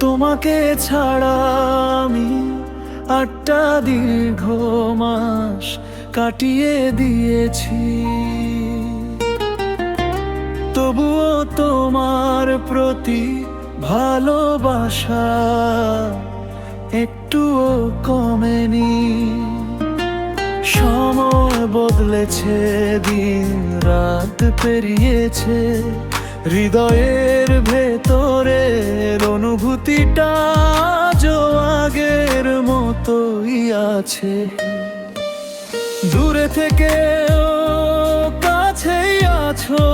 তোমাকে ছাড়া আমি আটটা দীর্ঘ মাস কাটিয়ে দিয়েছি। তবুও তোমার প্রতি ভালোবাসা একটুও কমেনি। সময় বদলেছে, দিন রাত পেরিয়েছে। হৃদয়ের ভেতরের অনুভূতিটা আজও আগের মতোই আছে। দূরে থেকে কাছেই আছো।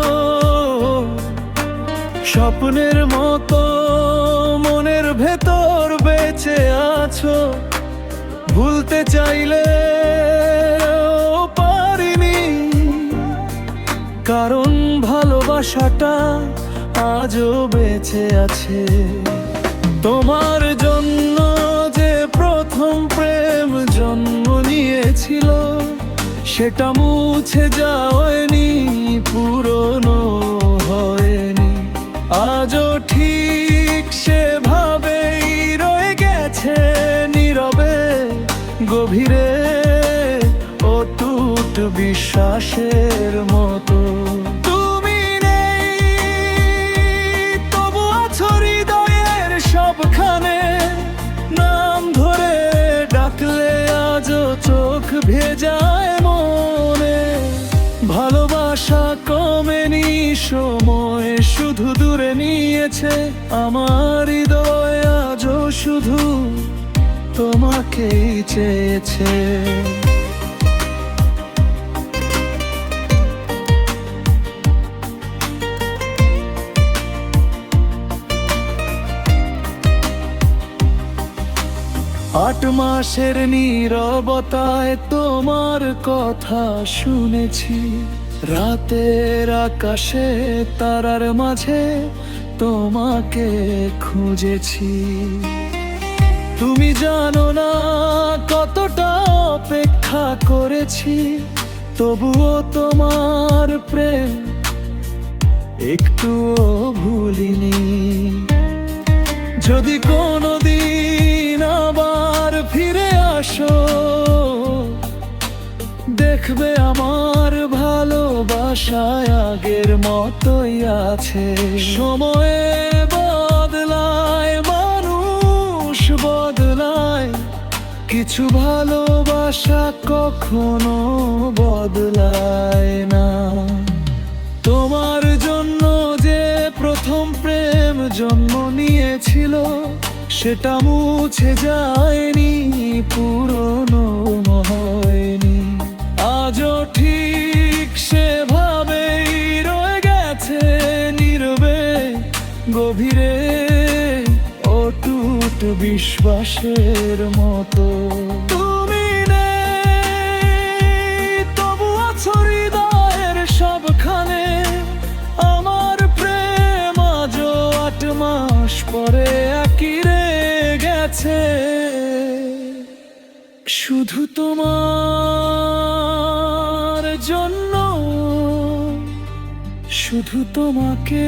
স্বপ্নের মতো মনের ভেতর বেঁচে আছো। ভুলতে চাইলে কারণ ভালোবাসাটা আজও বেঁচে আছে। তোমার জন্য যে প্রথম প্রেম জন্ম নিয়েছিল, সেটা মুছে যাওয়নি পুরনো হয়নি। আজও ঠিক সেভাবেই রয়ে গেছে নীরবে, গভীরে অটুট বিশ্বাসের মতো। ভেজায় মনে ভালোবাসা কমেনি সময় শুধু দূরে নিয়েছে। আমার হৃদয় আজও শুধু তোমাকেই চেয়েছে। আট মাসের নীরবতায় তোমার কথা শুনেছি। রাতের আকাশে, তারার মাঝে তোমাকে খুঁজেছি। তুমি জানো না কতটা অপেক্ষা করেছি, তবুও তোমার প্রেম একটুও ভুলিনি। যদি কোনোদিন দেখবে আমার ভালোবাসায় আগের মতোই আছে। সময়ে বদলায়, মানুষ বদলায়। কিছু ভালোবাসা কখনো বদলায় না। তোমার জন্য যে প্রথম প্রেম জন্ম নিয়েছিল, সেটা মুছে যায়নি। গভীরে অটুট বিশ্বাসের মতো। তুমি নেই, তবু আছো হৃদয়ের সবখানে। আমার প্রেম আজ আট মাস পরে আকিরে গেছে শুধু তোমার জন্য, শুধু তোমাকে।